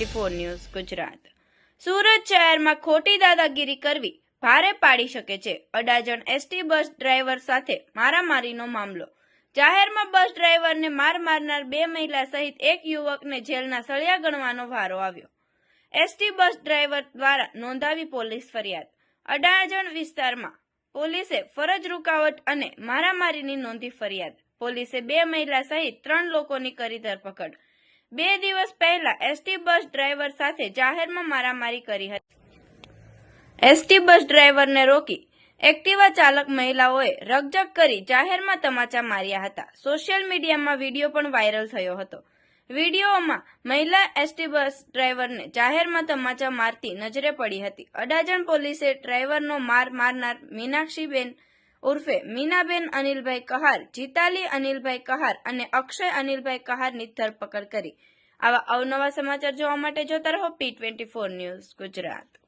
Twenty four news Gujarat Surat શહેરમાં ખોટી દાદાગીરી કરવી ભારે પાડી શકે છે. અડાજણ એસટી બસ ડ્રાઈવર સાથે મારામારીનો મામલો. જાહેરમાં બસ ડ્રાઈવરને માર મારનાર બે મહિલા સહિત એક યુવકને જેલના સળિયા ગણવાનો વારો આવ્યો. એસટી બસ ડ્રાઈવર દ્વારા નોંધાવી પોલીસ ફરિયાદ. અડાજણ વિસ્તારમાં પોલીસે ફરજ રૂકાવટ અને મારામારીની નોંધી ફરિયાદ. પોલીસે બે મહિલા સહિત ત્રણ લોકોની કરી ધરપકડ. બે દિવસ પહેલા એસટી બસ ડ્રાઈવર સાથે જાહેરમાં મારામારી કરી હતી. એસટી બસ ડ્રાઈવરને રોકી એક્ટિવા ચાલક મહિલાઓએ રગજગ કરી જાહેરમાં તમાચા માર્યા હતા. સોશિયલ મીડિયામાં વીડિયો પણ વાયરલ થયો હતો. વિડીયોમાં મહિલા એસટી બસ ડ્રાઈવરને જાહેરમાં તમાચા મારતી નજરે પડી હતી. અડાજણ પોલીસે ડ્રાઈવરનો માર મારનાર મીનાક્ષીબેન ઉર્ફે મીનાબેન અનિલભાઈ કહાર, જીતાલી અનિલભાઈ કહાર અને અક્ષય અનિલભાઈ કહારની ધરપકડ કરી. આવા અવનવા સમાચાર જોવા માટે જોતા રહો P twenty four news Gujarat.